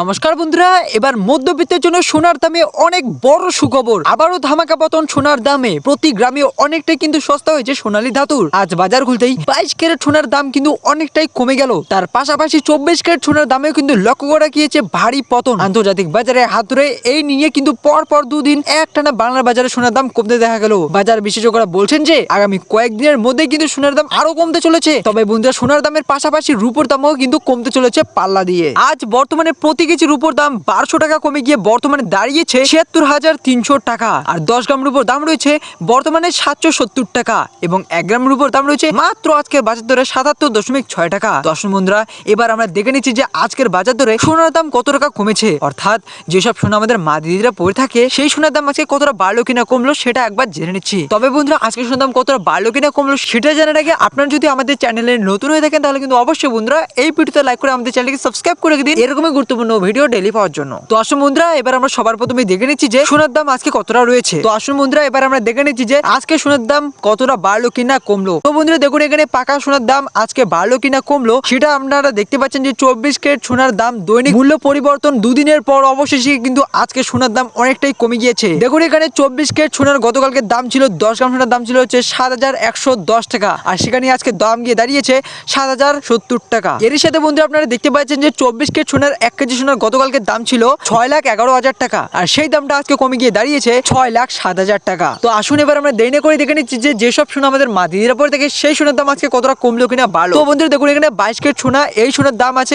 নমস্কার বন্ধুরা, এবার মধ্যবিত্তের জন্য সোনার দামে অনেক বড় সুখবর। আবারও ধামাকা পতন সোনার দামে। প্রতি গ্রামে অনেকটাই কিন্তু সস্তা হয়েছে সোনালী ধাতুর। আজ বাজার খুলতেই বাইশ ক্যারেট সোনার দাম কিন্তু অনেকটাই কমে গেল। তার পাশাপাশি চব্বিশ ক্যারেট সোনার দামেও কিন্তু লক্ষ্য করা গিয়েছে ভারী পতন। আন্তর্জাতিক বাজারে হাত ধরে এই নিয়ে কিন্তু পর পর দুদিন একটানা বাংলার বাজারে সোনার দাম কমতে দেখা গেল। বাজার বিশেষজ্ঞরা বলছেন যে, আগামী কয়েকদিনের মধ্যে কিন্তু সোনার দাম আরও কমতে চলেছে। তবে বন্ধুরা, সোনার দামের পাশাপাশি রূপোর দামও কিন্তু কমতে চলেছে পাল্লা দিয়ে। আজ বর্তমানে প্রতি কেজি রূপোর দাম বারোশো টাকা কমে গিয়ে বর্তমানে দাঁড়িয়েছে ছিয়াত্তর হাজার তিনশো টাকা। আর দশ গ্রাম রূপোর দাম রয়েছে বর্তমানে সাতশো সত্তর টাকা এবং এক গ্রাম রূপোর দাম রয়েছে মাত্র আজকের বাজার দরে সাতাত্তর দশমিক ছয় টাকা। দর্শক বন্ধুরা, এবার আমরা দেখে নিচ্ছি যে আজকের বাজার দরে সোনার দাম কত টাকা কমেছে। অর্থাৎ যেসব সোনা আমাদের মা দিদিরা পরে থাকে, সেই সোনার দাম আজকে কতটা বাড়লো কিনা কমলো সেটা একবার জেনে নিচ্ছি। তবে বন্ধুরা আজকে সোনার দাম কতটা বাড়লো কিনা কমলো সেটা জানার আগে আপনারা যদি আমাদের চ্যানেলে নতুন হয়ে থাকেন, তাহলে কিন্তু অবশ্যই বন্ধুরা, এই ভিডিওতে লাইক করে আমাদের চ্যানেলকে সাবস্ক্রাইব করে দিন। এরকমই গুরুত্বপূর্ণ ভিডিও ডেলি পাওয়ার জন্য। তো আসুন বন্ধুরা, এবার আমরা সবার প্রথমে দেখে নিচ্ছি যে সোনার দাম আজকে কতটা রয়েছে। তো আসুন বন্ধুরা, এবার আমরা দেখে নিচ্ছি যে আজকে সোনার দাম কতটা বাড়লো কিনা কমলো। তো বন্ধুরা, দেখুন এখানে পাকা সোনার দাম আজকে বাড়লো কিনা কমলো, সেটা আপনারা দেখতে পাচ্ছেন যে চব্বিশ কেট সোনার দাম দৈনিক মূল্য পরিবর্তন দুদিনের পর অবশেষে কিন্তু আজকে সোনার দাম অনেকটাই কমে গিয়েছে। দেখুন এখানে চব্বিশ কেট সোনার গতকালকে দাম ছিল দশ গ্রাম, সোনার দাম ছিল হচ্ছে সাত হাজার একশো দশ টাকা। আর সেখানে আজকে দাম গিয়ে দাঁড়িয়েছে সাত হাজার সত্তর টাকা। এরই সাথে বন্ধু আপনারা দেখতে পাচ্ছেন যে চব্বিশ কেট সোনার এক কেজি সোনার গতকালকে দাম ছিল ছয় লাখ এগারো হাজার টাকা, আর সেই দামটা আজকে কমে গিয়ে দাঁড়িয়েছে ছয় লাখ সাত হাজার টাকা। তো আসুন এবার আমরা দেরি করে দেখে নিচ্ছি যে যেসব সোনা আমাদের মা দিদিরা পরে থাকে, সেই সোনার দাম আজকে কতটা কমলো কিনা বাড়লো। বন্ধুরা, দেখুন এখানে বাইশ কেট সোনা, এই সোনার দাম আছে